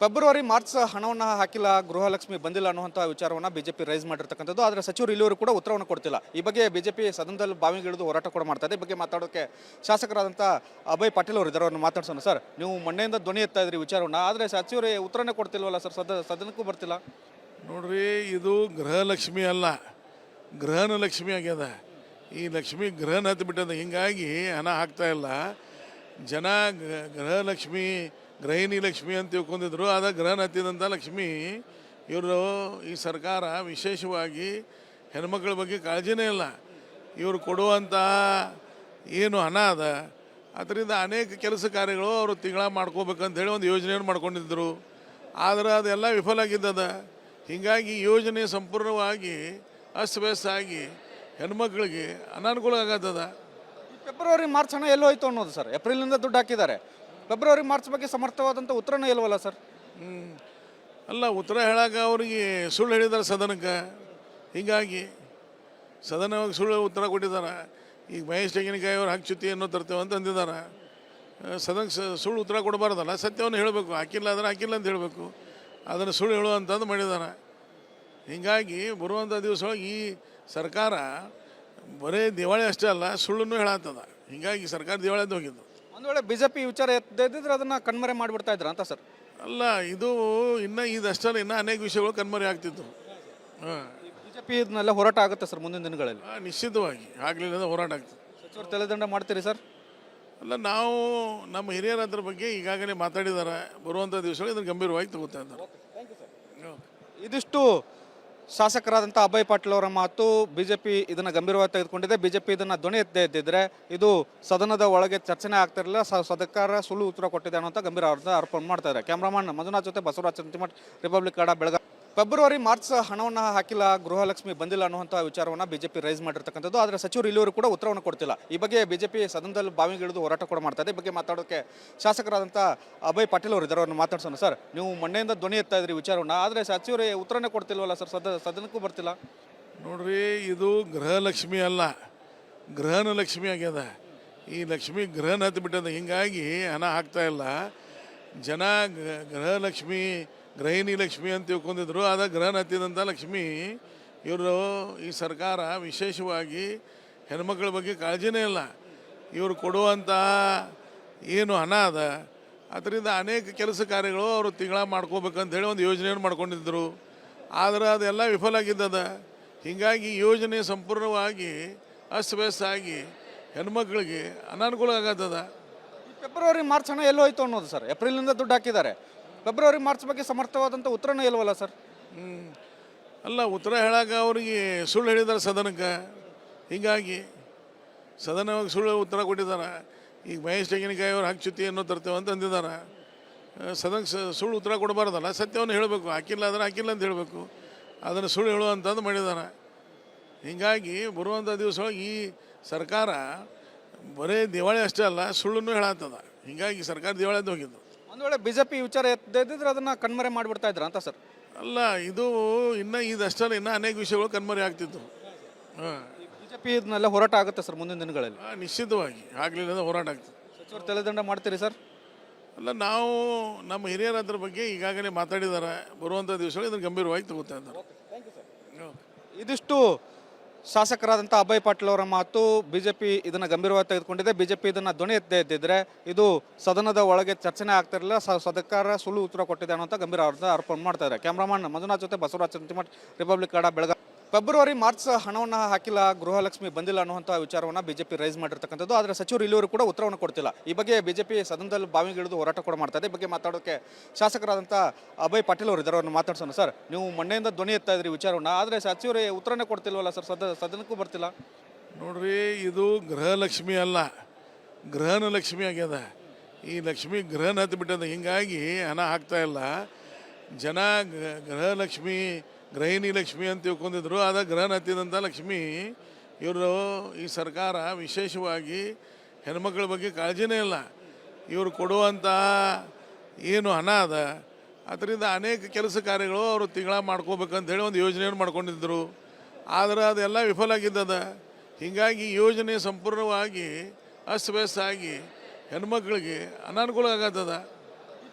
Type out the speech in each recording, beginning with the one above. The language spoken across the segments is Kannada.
ಫೆಬ್ರವರಿ, ಮಾರ್ಚ್ ಹಣವನ್ನು ಹಾಕಿಲ್ಲ, ಗೃಹಲಕ್ಷ್ಮಿ ಬಂದಿಲ್ಲ ಅನ್ನುವಂಥ ವಿಚಾರವನ್ನು ಬಿಜೆಪಿ ರೈಸ್ ಮಾಡಿರ್ತಕ್ಕಂಥದ್ದು. ಆದರೆ ಸಚಿವರು ಇಲ್ಲಿವರು ಕೂಡ ಉತ್ತರವನ್ನು ಕೊಡ್ತಿಲ್ಲ. ಈ ಬಗ್ಗೆ ಬಿಜೆಪಿ ಸದನದಲ್ಲಿ ಬಾವಿಗಿಳಿದು ಹೋರಾಟ ಕೂಡ ಮಾಡ್ತಾ ಇದೆ ಈ ಬಗ್ಗೆ ಮಾತಾಡೋಕ್ಕೆ ಶಾಸಕರಾದಂಥ ಅಭಯ್ ಪಾಟೀಲ್ ಅವರು ಅವ್ರನ್ನ ಮಾತಾಡ್ಸೋಣ. ಸರ್, ನೀವು ಮೊನ್ನೆಯಿಂದ ಧ್ವನಿ ಎತ್ತಾ ಇದ್ರಿ ವಿಚಾರವನ್ನು. ಆದರೆ ಸಚಿವರು ಉತ್ತರನೇ ಕೊಡ್ತಿಲ್ವಲ್ಲ ಸರ್, ಸದ, ಸದನಕ್ಕೂ ಬರ್ತಿಲ್ಲ. ನೋಡ್ರಿ, ಇದು ಗೃಹಲಕ್ಷ್ಮಿ ಅಲ್ಲ. ಗೃಹನ ಲಕ್ಷ್ಮಿ ಆಗ್ಯದ. ಈ ಲಕ್ಷ್ಮಿ ಗೃಹನ ಹತ್ತಿ ಬಿಟ್ಟದ ಹಿಂಗಾಗಿ ಹಣ ಹಾಕ್ತಾ ಇಲ್ಲ. ಜನ ಗೃಹಲಕ್ಷ್ಮಿ ಗೃಹಿಣಿ ಲಕ್ಷ್ಮಿ ಅಂತ ತಿಳ್ಕೊಂಡಿದ್ರು. ಆದ ಗ್ರಹಣ ಹತ್ತಿದಂಥ ಲಕ್ಷ್ಮಿ ಇವರು ಈ ಸರ್ಕಾರ ವಿಶೇಷವಾಗಿ ಹೆಣ್ಮಕ್ಳ ಬಗ್ಗೆ ಕಾಳಜಿನೇ ಇಲ್ಲ. ಇವರು ಕೊಡುವಂಥ ಏನು ಹಣ ಅದ, ಅದರಿಂದ ಅನೇಕ ಕೆಲಸ ಕಾರ್ಯಗಳು ಅವರು ತಿಂಗಳ ಮಾಡ್ಕೋಬೇಕಂತ ಹೇಳಿ ಒಂದು ಯೋಜನೆಯನ್ನು ಮಾಡ್ಕೊಂಡಿದ್ದರು ಆದರೆ ಅದೆಲ್ಲ ವಿಫಲ ಆಗಿದ್ದದ ಹೀಗಾಗಿ ಯೋಜನೆ ಸಂಪೂರ್ಣವಾಗಿ ಅಸ್ತವ್ಯಸ್ತ ಆಗಿ ಹೆಣ್ಮಕ್ಳಿಗೆ ಅನಾನುಕೂಲ ಆಗತ್ತದ ಫೆಬ್ರವರಿ, ಮಾರ್ಚ್ ಹಣ ಎಲ್ಲೋಯ್ತು ಅನ್ನೋದು ಸರ್? ಏಪ್ರಿಲಿಂದ ದುಡ್ಡು ಹಾಕಿದ್ದಾರೆ. ಫೆಬ್ರವರಿ, ಮಾರ್ಚ್ ಬಗ್ಗೆ ಸಮರ್ಥವಾದಂಥ ಉತ್ತರನೇ ಇಲ್ವಲ್ಲ ಸರ್. ಅಲ್ಲ, ಉತ್ತರ ಹೇಳಾಕ ಅವ್ರಿಗೆ ಸುಳ್ಳು ಹೇಳಿದ್ದಾರೆ ಸದನಕ್ಕೆ. ಹೀಗಾಗಿ ಸದನವಾಗಿ ಸುಳ್ಳು ಉತ್ತರ ಕೊಟ್ಟಿದ್ದಾರೆ. ಈಗ ಮಹೇಶ್ ತೆಂಗಿನಕಾಯಿ ಅವ್ರು ಹಾಕಿ ಅನ್ನೋ ತರ್ತೇವೆ ಅಂತ ಅಂದಿದ್ದಾರೆ. ಸದನಕ್ಕೆ ಸುಳ್ಳು ಉತ್ತರ ಕೊಡಬಾರ್ದಲ್ಲ, ಸತ್ಯವನ್ನು ಹೇಳಬೇಕು. ಹಾಕಿಲ್ಲ ಅಂದರೆ ಹಾಕಿಲ್ಲ ಅಂತ ಹೇಳಬೇಕು. ಅದನ್ನು ಸುಳ್ಳು ಹೇಳುವಂಥದ್ದು ಮಾಡಿದ್ದಾರೆ. ಹೀಗಾಗಿ ಬರುವಂಥ ದಿವಸ ಈ ಸರ್ಕಾರ ಬರೀ ದಿವಾಳಿ ಅಷ್ಟೇ ಅಲ್ಲ, ಸುಳ್ಳನ್ನು ಹೇಳತ್ತದ ಹೀಗಾಗಿ ಸರ್ಕಾರ ದಿವಾಳಿದ್ದು ಹೋಗಿದ್ದು. ಒಂದು ವೇಳೆ ಬಿಜೆಪಿ ವಿಚಾರ ಎತ್ತಿದ್ರೆ ಅದನ್ನ ಕಣ್ಮರೆ ಮಾಡಿಬಿಡ್ತಾ ಇದ್ರ ಅಂತ ಸರ್? ಅಲ್ಲ ಇದು ಇನ್ನೂ ಇದಷ್ಟಲ್ಲ ಇನ್ನೂ ಅನೇಕ ವಿಷಯಗಳು ಕಣ್ಮರೆ ಆಗ್ತಿತ್ತು ಹಾಂ. ಬಿಜೆಪಿ ಇದನ್ನೆಲ್ಲ ಹೋರಾಟ ಆಗುತ್ತೆ ಸರ್ ಮುಂದಿನ ದಿನಗಳಲ್ಲಿ? ನಿಶ್ಚಿತವಾಗಿ. ಆಗಲಿಲ್ಲ ಅಂದ್ರೆ ಹೋರಾಟ ಆಗ್ತದೆ. ಸಚಿವರು ತಲೆದಂಡ ಮಾಡ್ತೀರಿ ಸರ್? ಅಲ್ಲ ನಾವು ನಮ್ಮ ಹಿರಿಯರ ಅದ್ರ ಬಗ್ಗೆ ಈಗಾಗಲೇ ಮಾತಾಡಿದ್ದಾರೆ ಬರುವಂಥ ದಿವಸಗಳು ಇದನ್ನು ಗಂಭೀರವಾಗಿ ತಗೋತಾ ಇದ್ದಾರೆ. ಇದಿಷ್ಟು ಶಾಸಕರಾದಂಥ ಅಭಯ್ ಪಾಟೀಲ್ ಅವರ ಮಾತು ಬಿಜೆಪಿ ಇದನ್ನು ಗಂಭೀರವಾಗಿ ತೆಗೆದುಕೊಂಡಿದೆ. ಬಿಜೆಪಿ ಇದನ್ನು ಧ್ವನಿ ಎತ್ತದೇ ಇದ್ದಿದ್ರೆ ಇದು ಸದನದ ಒಳಗೆ ಚರ್ಚೆನೇ ಆಗ್ತಿರಲಿಲ್ಲ ಸರ್ಕಾರ ಸುಳ್ಳು ಉತ್ತರ ಕೊಟ್ಟಿದೆ ಅನ್ನೋಂಥ ಗಂಭೀರ ಆರೋಪ ಅರ್ಪಣೆ ಮಾಡ್ತಾ ಇದ್ದಾರೆ. ಕ್ಯಾಮ್ರಾಮನ್ ಮಂಜುನಾಥ್ ಜೊತೆ ಬಸವರಾಜ್ ಚಂತಿಮಠ್ ರಿಪಬ್ಲಿಕ್ ಕಡ ಬೆಳಗಾವಿ. ಫೆಬ್ರವರಿ, ಮಾರ್ಚ್ ಹಣವನ್ನು ಹಾಕಿಲ್ಲ, ಗೃಹಲಕ್ಷ್ಮಿ ಬಂದಿಲ್ಲ ಅನ್ನುವಂಥ ವಿಚಾರವನ್ನು ಬಿಜೆಪಿ ರೈಸ್ ಮಾಡಿರ್ತಕ್ಕಂಥದ್ದು. ಆದರೆ ಸಚಿವರು ಇಲ್ಲಿವರು ಕೂಡ ಉತ್ತರವನ್ನು ಕೊಡ್ತಿಲ್ಲ. ಈ ಬಗ್ಗೆ ಬಿಜೆಪಿ ಸದನದಲ್ಲಿ ಬಾವಿಗಿಳಿದು ಹೋರಾಟ ಕೂಡ ಮಾಡ್ತಾ ಇದೆ. ಈ ಬಗ್ಗೆ ಮಾತಾಡೋಕ್ಕೆ ಶಾಸಕರಾದಂಥ ಅಭಯ್ ಪಾಟೀಲ್ ಅವರು ಇದ್ದಾರೆ, ಅವ್ರನ್ನ ಮಾತಾಡ್ಸೋಣ. ಸರ್, ನೀವು ಮೊನ್ನೆಯಿಂದ ಧ್ವನಿ ಎತ್ತಾ ಇದ್ರಿ ವಿಚಾರವನ್ನು. ಆದರೆ ಸಚಿವರು ಉತ್ತರನೇ ಕೊಡ್ತಿಲ್ವಲ್ಲ ಸರ್, ಸದ, ಸದನಕ್ಕೂ ಬರ್ತಿಲ್ಲ? ನೋಡ್ರಿ, ಇದು ಗೃಹಲಕ್ಷ್ಮಿ ಅಲ್ಲ. ಗೃಹನ ಲಕ್ಷ್ಮಿ ಆಗ್ಯದ. ಈ ಲಕ್ಷ್ಮಿ ಗೃಹನ ಹತ್ತಿ ಬಿಟ್ಟದ ಹಿಂಗಾಗಿ ಹಣ ಹಾಕ್ತಾ ಇಲ್ಲ. ಜನ ಗೃಹಲಕ್ಷ್ಮಿ ಗೃಹಿಣಿ ಲಕ್ಷ್ಮಿ ಅಂತ ತಿಳ್ಕೊಂಡಿದ್ರು. ಆದ ಗ್ರಹಣ ಹತ್ತಿದಂಥ ಲಕ್ಷ್ಮಿ ಇವರು ಈ ಸರ್ಕಾರ ವಿಶೇಷವಾಗಿ ಹೆಣ್ಮಕ್ಳ ಬಗ್ಗೆ ಕಾಳಜಿನೇ ಇಲ್ಲ. ಇವರು ಕೊಡುವಂಥ ಏನು ಹಣ ಅದ, ಅದರಿಂದ ಅನೇಕ ಕೆಲಸ ಕಾರ್ಯಗಳು ಅವರು ತಿಂಗಳ ಮಾಡ್ಕೋಬೇಕಂತ ಹೇಳಿ ಒಂದು ಯೋಜನೆಯನ್ನು ಮಾಡ್ಕೊಂಡಿದ್ದರು ಆದರೆ ಅದೆಲ್ಲ ವಿಫಲ ಆಗಿದ್ದದ. ಹೀಗಾಗಿ ಯೋಜನೆ ಸಂಪೂರ್ಣವಾಗಿ ಅಸ್ತವ್ಯಸ್ತ ಆಗಿ ಹೆಣ್ಮಕ್ಳಿಗೆ ಅನಾನುಕೂಲ ಆಗತ್ತದ ಫೆಬ್ರವರಿ ಮಾರ್ಚ್ ಹಣ ಎಲ್ಲೋಯ್ತು ಅನ್ನೋದು ಸರ್. ಏಪ್ರಿಲಿಂದ ದುಡ್ಡು ಹಾಕಿದ್ದಾರೆ. ಫೆಬ್ರವರಿ, ಮಾರ್ಚ್ ಬಗ್ಗೆ ಸಮರ್ಥವಾದಂಥ ಉತ್ತರನೇ ಇಲ್ವಲ್ಲ ಸರ್. ಅಲ್ಲ, ಉತ್ತರ ಹೇಳಾಕ ಅವ್ರಿಗೆ ಸುಳ್ಳು ಹೇಳಿದ್ದಾರೆ ಸದನಕ್ಕೆ. ಹೀಗಾಗಿ ಸದನವಾಗಿ ಸುಳ್ಳು ಉತ್ತರ ಕೊಟ್ಟಿದ್ದಾರೆ ಈಗ ಮಹೇಶ್ ತೆಂಗಿನಕಾಯಿ ಅವ್ರು ಹಾಕಿ ಅನ್ನೋ ತರ್ತೇವೆ ಅಂತ ಅಂದಿದ್ದಾರೆ ಸದನಕ್ಕೆ ಸುಳ್ಳು ಉತ್ತರ ಕೊಡಬಾರ್ದಲ್ಲ, ಸತ್ಯವನ್ನು ಹೇಳಬೇಕು. ಹಾಕಿಲ್ಲ ಅಂದರೆ ಹಾಕಿಲ್ಲ ಅಂತ ಹೇಳಬೇಕು. ಅದನ್ನು ಸುಳ್ಳು ಹೇಳು ಅಂತಂದು ಮಾಡಿದ್ದಾರೆ ಹೀಗಾಗಿ ಬರುವಂಥ ದಿವಸ ಈ ಸರ್ಕಾರ ಬರೀ ದಿವಾಳಿ ಅಷ್ಟೇ ಅಲ್ಲ, ಸುಳ್ಳನ್ನು ಹೇಳತ್ತದ ಹೀಗಾಗಿ ಸರ್ಕಾರ ದಿವಾಳಿದ್ದು ಹೋಗಿದ್ದು. ಒಂದು ವೇಳೆ ಬಿಜೆಪಿ ವಿಚಾರ ಎತ್ತಿದ್ರೆ ಅದನ್ನ ಕಣ್ಮರೆ ಮಾಡಿಬಿಡ್ತಾ ಇದ್ರ ಅಂತ ಸರ್. ಅಲ್ಲ ಇದು ಇನ್ನೂ ಇದಷ್ಟಲ್ಲ ಇನ್ನೂ ಅನೇಕ ವಿಷಯಗಳು ಕಣ್ಮರೆ ಆಗ್ತಿತ್ತು ಬಿಜೆಪಿ ಇದನ್ನೆಲ್ಲ ಹೋರಾಟ ಆಗುತ್ತೆ ಸರ್ ಮುಂದಿನ ದಿನಗಳಲ್ಲಿ. ನಿಶ್ಚಿತವಾಗಿ. ಆಗಲಿಲ್ಲ ಅಂದ್ರೆ ಹೋರಾಟ ಆಗ್ತದೆ. ಸಚಿವರು ತಲೆದಂಡ ಮಾಡ್ತೀರಿ ಸರ್? ಅಲ್ಲ ನಾವು ನಮ್ಮ ಹಿರಿಯರ ಅದ್ರ ಬಗ್ಗೆ ಈಗಾಗಲೇ ಮಾತಾಡಿದ್ದಾರೆ ಬರುವಂಥ ದಿವಸಗಳು ಇದನ್ನು ಗಂಭೀರವಾಗಿ ತಗೋತಾ ಇದ್ದಾರೆ. ಇದಿಷ್ಟು ಶಾಸಕರಾದಂಥ ಅಭಯ್ ಪಾಟೀಲ್ ಅವರ ಮಾತು ಬಿಜೆಪಿ ಇದನ್ನು ಗಂಭೀರವಾಗಿ ತೆಗೆದುಕೊಂಡಿದೆ. ಬಿ ಜೆ ಪಿ ಇದನ್ನು ಧ್ವನಿ ಎತ್ತದೇ ಇದ್ದಿದ್ರೆ ಇದು ಸದನದ ಒಳಗೆ ಚರ್ಚೆನೇ ಆಗ್ತಿರಲಿಲ್ಲ ಸರ್ಕಾರ ಸುಳ್ಳು ಉತ್ತರ ಕೊಟ್ಟಿದೆ ಅನ್ನೋಂಥ ಗಂಭೀರ ಅರ್ಪಣೆ ಮಾಡ್ತಾ ಇದ್ದಾರೆ. ಕ್ಯಾಮ್ರಾಮನ್ ಮಂಜುನಾಥ್ ಜೊತೆ ಬಸವರಾಜ್ ಚಂತಿಮಠ್ ರಿಪಬ್ಲಿಕ್ ಕಡ ಬೆಳಗಾವಿ. ಫೆಬ್ರವರಿ, ಮಾರ್ಚ್ ಹಣವನ್ನು ಹಾಕಿಲ್ಲ, ಗೃಹಲಕ್ಷ್ಮಿ ಬಂದಿಲ್ಲ ಅನ್ನುವಂಥ ವಿಚಾರವನ್ನು ಬಿಜೆಪಿ ರೈಸ್ ಮಾಡಿರ್ತಕ್ಕಂಥದ್ದು ಆದರೆ ಸಚಿವರು ಇಲ್ಲಿವರು ಕೂಡ ಉತ್ತರವನ್ನು ಕೊಡ್ತಿಲ್ಲ. ಈ ಬಗ್ಗೆ ಬಿಜೆಪಿ ಸದನದಲ್ಲಿ ಬಾವಿಗಿಳಿದು ಹೋರಾಟ ಕೂಡ ಮಾಡ್ತಾ ಇದೆ. ಈ ಬಗ್ಗೆ ಮಾತಾಡೋಕ್ಕೆ ಶಾಸಕರಾದಂಥ ಅಭಯ್ ಪಾಟೀಲ್ ಅವರು ಇದ್ದಾರೆ ಅವ್ರನ್ನ ಮಾತಾಡ್ಸೋಣ ಸರ್. ನೀವು ಮೊನ್ನೆಯಿಂದ ಧ್ವನಿ ಎತ್ತಾ ಇದ್ರಿ ವಿಚಾರವನ್ನು. ಆದರೆ ಸಚಿವರೇ ಉತ್ತರನೇ ಕೊಡ್ತಿಲ್ವಲ್ಲ ಸರ್? ಸದ ಸದನಕ್ಕೂ ಬರ್ತಿಲ್ಲ. ನೋಡ್ರಿ, ಇದು ಗೃಹಲಕ್ಷ್ಮಿ ಅಲ್ಲ. ಗೃಹನ ಲಕ್ಷ್ಮಿ ಆಗ್ಯದ. ಈ ಲಕ್ಷ್ಮಿ ಗೃಹನ ಹತ್ತಿ ಬಿಟ್ಟದ ಹಿಂಗಾಗಿ ಹಣ ಹಾಕ್ತಾ ಇಲ್ಲ. ಜನ ಗೃಹಲಕ್ಷ್ಮಿ ಗೃಹಿಣಿ ಲಕ್ಷ್ಮಿ ಅಂತ ತಿಳ್ಕೊಂಡಿದ್ರು. ಆದ ಗ್ರಹಣ ಹತ್ತಿದಂಥ ಲಕ್ಷ್ಮಿ ಇವರು ಈ ಸರ್ಕಾರ ವಿಶೇಷವಾಗಿ ಹೆಣ್ಮಕ್ಳ ಬಗ್ಗೆ ಕಾಳಜಿನೇ ಇಲ್ಲ. ಇವರು ಕೊಡುವಂಥ ಏನು ಹಣ ಅದ, ಅದರಿಂದ ಅನೇಕ ಕೆಲಸ ಕಾರ್ಯಗಳು ಅವರು ತಿಂಗಳ ಮಾಡ್ಕೋಬೇಕಂತ ಹೇಳಿ ಒಂದು ಯೋಜನೆಯನ್ನು ಮಾಡ್ಕೊಂಡಿದ್ದರು ಆದರೆ ಅದೆಲ್ಲ ವಿಫಲ ಆಗಿದ್ದದ. ಹೀಗಾಗಿ ಯೋಜನೆ ಸಂಪೂರ್ಣವಾಗಿ ಅಸ್ತವ್ಯಸ್ತ ಆಗಿ ಹೆಣ್ಮಕ್ಳಿಗೆ ಅನಾನುಕೂಲ ಆಗತ್ತದ.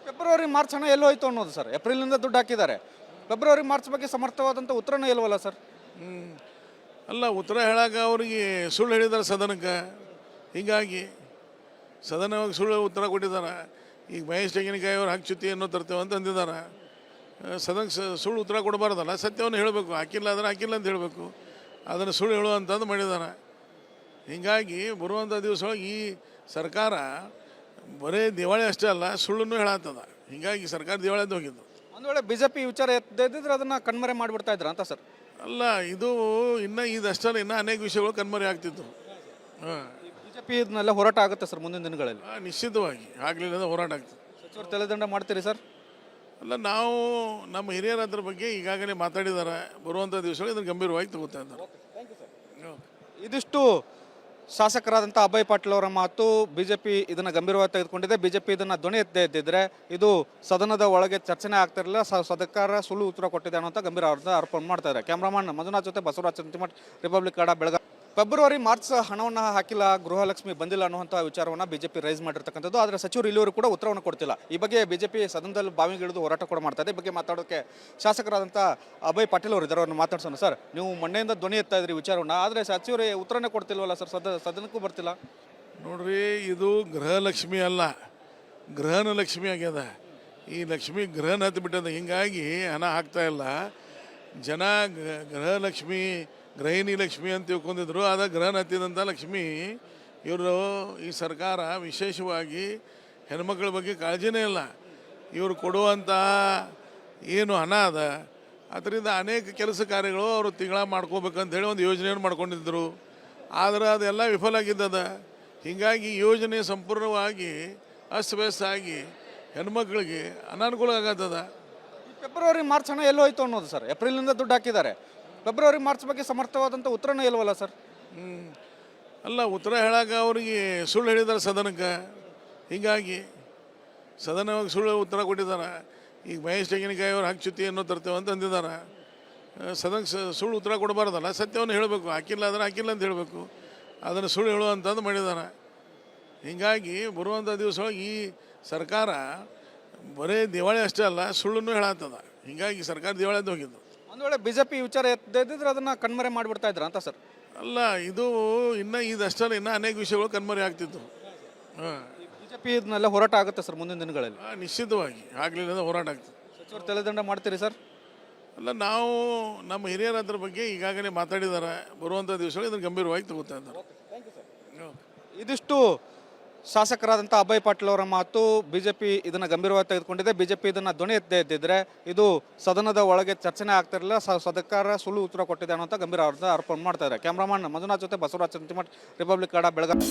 ಫೆಬ್ರವರಿ, ಮಾರ್ಚ್ ಹಣ ಎಲ್ಲೋಯ್ತು ಅನ್ನೋದು ಸರ್? ಏಪ್ರಿಲಿಂದ ದುಡ್ಡು ಹಾಕಿದ್ದಾರೆ. ಫೆಬ್ರವರಿ, ಮಾರ್ಚ್ ಬಗ್ಗೆ ಸಮರ್ಥವಾದಂಥ ಉತ್ತರನೇ ಇಲ್ವಲ್ಲ ಸರ್. ಅಲ್ಲ, ಉತ್ತರ ಹೇಳಾಕ ಅವ್ರಿಗೆ ಸುಳ್ಳು ಹೇಳಿದ್ದಾರೆ ಸದನಕ್ಕೆ. ಹೀಗಾಗಿ ಸದನವಾಗಿ ಸುಳ್ಳು ಉತ್ತರ ಕೊಟ್ಟಿದ್ದಾರೆ ಈಗ ಮಹೇಶ್ ತೆಂಗಿನಕಾಯಿ ಅವ್ರು ಹಾಕ್ಚುತ್ತಿ ಅನ್ನೋ ತರ್ತೇವೆ ಅಂತ ಅಂದಿದ್ದಾರೆ ಸದನಕ್ಕೆ ಸುಳ್ಳು ಉತ್ತರ ಕೊಡಬಾರ್ದಲ್ಲ, ಸತ್ಯವನ್ನು ಹೇಳಬೇಕು. ಹಾಕಿಲ್ಲ ಅಂದರೆ ಹಾಕಿಲ್ಲ ಅಂತ ಹೇಳಬೇಕು. ಅದನ್ನು ಸುಳ್ಳು ಹೇಳುವಂಥದ್ದು ಮಾಡಿದ್ದಾರೆ ಹೀಗಾಗಿ ಬರುವಂಥ ದಿವಸ ಈ ಸರ್ಕಾರ ಬರೀ ದಿವಾಳಿ ಅಷ್ಟೇ ಅಲ್ಲ, ಸುಳ್ಳನ್ನು ಹೇಳತ್ತದ ಹೀಗಾಗಿ ಸರ್ಕಾರ ದಿವಾಳಿ ಅಂತ ಹೋಗಿದ್ದು. ಒಂದು ವೇಳೆ ಬಿ ಜೆ ಪಿ ವಿಚಾರ ಎತ್ತಿದ್ರೆ ಅದನ್ನ ಕಣ್ಮರೆ ಮಾಡಿಬಿಡ್ತಾ ಇದ್ರ ಅಂತ ಸರ್. ಅಲ್ಲ ಇದು ಇನ್ನೂ ಇದಷ್ಟಲ್ಲ ಇನ್ನೂ ಅನೇಕ ವಿಷಯಗಳು ಕಣ್ಮರೆ ಆಗ್ತಿತ್ತು. ಹಾಂ. ಬಿ ಜೆ ಪಿ ಇದನ್ನೆಲ್ಲ ಹೋರಾಟ ಆಗುತ್ತೆ ಸರ್ ಮುಂದಿನ ದಿನಗಳಲ್ಲಿ. ನಿಶ್ಚಿತವಾಗಿ. ಆಗಲಿಲ್ಲ ಅಂದ್ರೆ ಹೋರಾಟ ಆಗ್ತದೆ ಸಚಿವರು ತಲೆದಂಡ ಮಾಡ್ತೀರಿ ಸರ್? ಅಲ್ಲ ನಾವು ನಮ್ಮ ಹಿರಿಯರ ಅದ್ರ ಬಗ್ಗೆ ಈಗಾಗಲೇ ಮಾತಾಡಿದ್ದಾರೆ ಬರುವಂಥ ದಿವಸಗಳು ಇದನ್ನು ಗಂಭೀರವಾಗಿ ತಗೋತಾ ಇದ್ದಾರೆ. ಇದಿಷ್ಟು ಶಾಸಕರಾದಂಥ ಅಭಯ್ ಪಾಟೀಲ್ ಅವರ ಮಾತು ಬಿಜೆಪಿ ಇದನ್ನು ಗಂಭೀರವಾಗಿ ತೆಗೆದುಕೊಂಡಿದೆ. ಬಿಜೆಪಿ ಇದನ್ನು ಧ್ವನಿ ಎದ್ದೇ ಇದ್ದಿದ್ರೆ ಇದು ಸದನದ ಒಳಗೆ ಚರ್ಚೆನೇ ಆಗ್ತಿರಲಿಲ್ಲ. ಸರ್ಕಾರ ಸುಳ್ಳು ಉತ್ತರ ಕೊಟ್ಟಿದೆ ಅನ್ನೋಂಥ ಗಂಭೀರ ಆರೋಪ ಮಾಡ್ತಾ ಇದ್ದಾರೆ. ಕ್ಯಾಮ್ರಾಮನ್ ಮಂಜುನಾಥ್ ಜೊತೆ ಬಸವರಾಜ್ ಚಂತಿಮಠ್ ರಿಪಬ್ಲಿಕ್ ಕಡ ಬೆಳಗಾವಿ. ಫೆಬ್ರವರಿ, ಮಾರ್ಚ್ ಹಣವನ್ನು ಹಾಕಿಲ್ಲ, ಗೃಹಲಕ್ಷ್ಮಿ ಬಂದಿಲ್ಲ ಅನ್ನುವಂಥ ವಿಚಾರವನ್ನು ಬಿಜೆಪಿ ರೈಸ್ ಮಾಡಿರ್ತಕ್ಕಂಥದ್ದು. ಆದರೆ ಸಚಿವರು ಇಲ್ಲಿವರು ಕೂಡ ಉತ್ತರವನ್ನು ಕೊಡ್ತಿಲ್ಲ. ಈ ಬಗ್ಗೆ ಬಿಜೆಪಿ ಸದನದಲ್ಲಿ ಬಾವಿಗಿಳಿದು ಹೋರಾಟ ಕೂಡ ಮಾಡ್ತಾ ಇದೆ. ಬಗ್ಗೆ ಮಾತಾಡೋಕ್ಕೆ ಶಾಸಕರಾದಂಥ ಅಭಯ್ ಪಾಟೀಲ್ ಅವರು ಇದ್ದಾರೆ ಮಾತಾಡ್ಸೋಣ. ಸರ್, ನೀವು ಮೊನ್ನೆಯಿಂದ ಧ್ವನಿ ಎತ್ತಾ ಇದ್ರಿ ವಿಚಾರವನ್ನು. ಆದರೆ ಸಚಿವರು ಉತ್ತರನೇ ಕೊಡ್ತಿಲ್ವಲ್ಲ ಸರ್, ಸದ, ಸದನಕ್ಕೂ ಬರ್ತಿಲ್ಲ. ನೋಡ್ರಿ, ಇದು ಗೃಹಲಕ್ಷ್ಮಿ ಅಲ್ಲ. ಗೃಹನ ಲಕ್ಷ್ಮಿ ಆಗ್ಯದ. ಈ ಲಕ್ಷ್ಮಿ ಗೃಹನ ಹತ್ತಿ ಬಿಟ್ಟದ ಹಿಂಗಾಗಿ ಹಣ ಹಾಕ್ತಾ ಇಲ್ಲ. ಜನ ಗೃಹಲಕ್ಷ್ಮಿ ಗೃಹಿಣಿ ಲಕ್ಷ್ಮಿ ಅಂತ ತಿಳ್ಕೊಂಡಿದ್ರು. ಆದ ಗ್ರಹಣ ಹತ್ತಿದಂಥ ಲಕ್ಷ್ಮಿ ಇವರು ಈ ಸರ್ಕಾರ ವಿಶೇಷವಾಗಿ ಹೆಣ್ಮಕ್ಳ ಬಗ್ಗೆ ಕಾಳಜಿನೇ ಇಲ್ಲ. ಇವರು ಕೊಡುವಂತಹ ಏನು ಹಣ ಅದ, ಅದರಿಂದ ಅನೇಕ ಕೆಲಸ ಕಾರ್ಯಗಳು ಅವರು ತಿಂಗಳ ಮಾಡ್ಕೋಬೇಕಂತ ಹೇಳಿ ಒಂದು ಯೋಜನೆಯನ್ನು ಮಾಡ್ಕೊಂಡಿದ್ದರು ಆದರೆ ಅದೆಲ್ಲ ವಿಫಲ ಆಗಿದ್ದದ. ಹೀಗಾಗಿ ಯೋಜನೆ ಸಂಪೂರ್ಣವಾಗಿ ಅಸ್ತವ್ಯಸ್ತ ಆಗಿ ಹೆಣ್ಮಕ್ಳಿಗೆ ಅನಾನುಕೂಲ ಆಗತ್ತದ. ಫೆಬ್ರವರಿ, ಮಾರ್ಚ್ ಹಣ ಎಲ್ಲೋಯ್ತು ಅನ್ನೋದು ಸರ್. ಏಪ್ರಿಲಿಂದ ದುಡ್ಡು ಹಾಕಿದ್ದಾರೆ. ಫೆಬ್ರವರಿ, ಮಾರ್ಚ್ ಬಗ್ಗೆ ಸಮರ್ಥವಾದಂಥ ಉತ್ತರನೇ ಇಲ್ವಲ್ಲ ಸರ್. ಅಲ್ಲ, ಉತ್ತರ ಹೇಳಕ್ಕೆ ಅವ್ರಿಗೆ ಸುಳ್ಳು ಹೇಳಿದ್ದಾರೆ ಸದನಕ್ಕೆ. ಹೀಗಾಗಿ ಸದನವಾಗಿ ಸುಳ್ಳು ಉತ್ತರ ಕೊಟ್ಟಿದ್ದಾರೆ. ಈಗ ಮಹೇಶ್ ತೆಂಗಿನಕಾಯಿ ಅವ್ರು ಹಾಕ್ಚುತ್ತಿ ಅನ್ನೋ ತರ್ತೇವೆ ಅಂತ ಅಂದಿದ್ದಾರೆ. ಸದನಕ್ಕೆ ಸುಳ್ಳು ಉತ್ತರ ಕೊಡಬಾರ್ದಲ್ಲ, ಸತ್ಯವನ್ನು ಹೇಳಬೇಕು. ಹಾಕಿಲ್ಲ ಅಂದರೆ ಹಾಕಿಲ್ಲ ಅಂತ ಹೇಳಬೇಕು. ಅದನ್ನು ಸುಳ್ಳು ಹೇಳುವಂಥದ್ದು ಮಾಡಿದ್ದಾರೆ. ಹೀಗಾಗಿ ಬರುವಂಥ ದಿವಸ ಈ ಸರ್ಕಾರ ಬರೀ ದಿವಾಳಿ ಅಷ್ಟೇ ಅಲ್ಲ, ಸುಳ್ಳನ್ನು ಹೇಳತ್ತದ ಹೀಗಾಗಿ ಸರ್ಕಾರ ಅಂತ ಹೋಗಿದ್ದು. ಒಂದು ವೇಳೆ ಬಿಜೆಪಿ ವಿಚಾರ ಎತ್ತಿದ್ರೆ ಅದನ್ನ ಕಣ್ಮರೆ ಮಾಡಿಬಿಡ್ತಾ ಇದ್ರ ಅಂತ ಸರ್? ಅಲ್ಲ ಇದು ಇನ್ನೂ ಇದಷ್ಟಲ್ಲ ಇನ್ನೂ ಅನೇಕ ವಿಷಯಗಳು ಕಣ್ಮರೆ ಆಗ್ತಿತ್ತು ಹಾಂ. ಬಿಜೆಪಿ ಇದನ್ನೆಲ್ಲ ಹೋರಾಟ ಆಗುತ್ತೆ ಸರ್ ಮುಂದಿನ ದಿನಗಳಲ್ಲಿ? ನಿಶ್ಚಿತವಾಗಿ. ಆಗಲಿಲ್ಲ ಅಂದ್ರೆ ಹೋರಾಟ ಆಗ್ತದೆ. ಸಚಿವರು ತಲೆದಂಡ ಮಾಡ್ತೀರಿ ಸರ್? ಅಲ್ಲ ನಾವು ನಮ್ಮ ಹಿರಿಯರ ಅದ್ರ ಬಗ್ಗೆ ಈಗಾಗಲೇ ಮಾತಾಡಿದ್ದಾರೆ ಬರುವಂಥ ದಿವಸಗಳು ಇದನ್ನು ಗಂಭೀರವಾಗಿ ತಗೋತಾ ಇದ್ದಾರೆ. ಇದಿಷ್ಟು ಶಾಸಕರಾದಂಥ ಅಭಯ್ ಪಾಟೀಲ್ ಅವರ ಮಾತು ಬಿಜೆಪಿ ಇದನ್ನು ಗಂಭೀರವಾಗಿ ತೆಗೆದುಕೊಂಡಿದೆ. ಬಿಜೆಪಿ ಇದನ್ನು ಧ್ವನಿ ಎತ್ತದೇ ಇದ್ದಿದ್ರೆ ಇದು ಸದನದ ಒಳಗೆ ಚರ್ಚೆನೇ ಆಗ್ತಿರಲಿಲ್ಲ ಸರ್ಕಾರ ಸುಳ್ಳು ಉತ್ತರ ಕೊಟ್ಟಿದೆ ಅನ್ನೋಂಥ ಗಂಭೀರ ಆರೋಪ ಮಾಡ್ತಾ ಇದ್ದಾರೆ. ಕ್ಯಾಮ್ರಾಮನ್ ಮಂಜುನಾಥ್ ಜೊತೆ ಬಸವರಾಜ್ ಚಂತಿಮಠ್ ರಿಪಬ್ಲಿಕ್ ಕಡ ಬೆಳಗಾವಿ.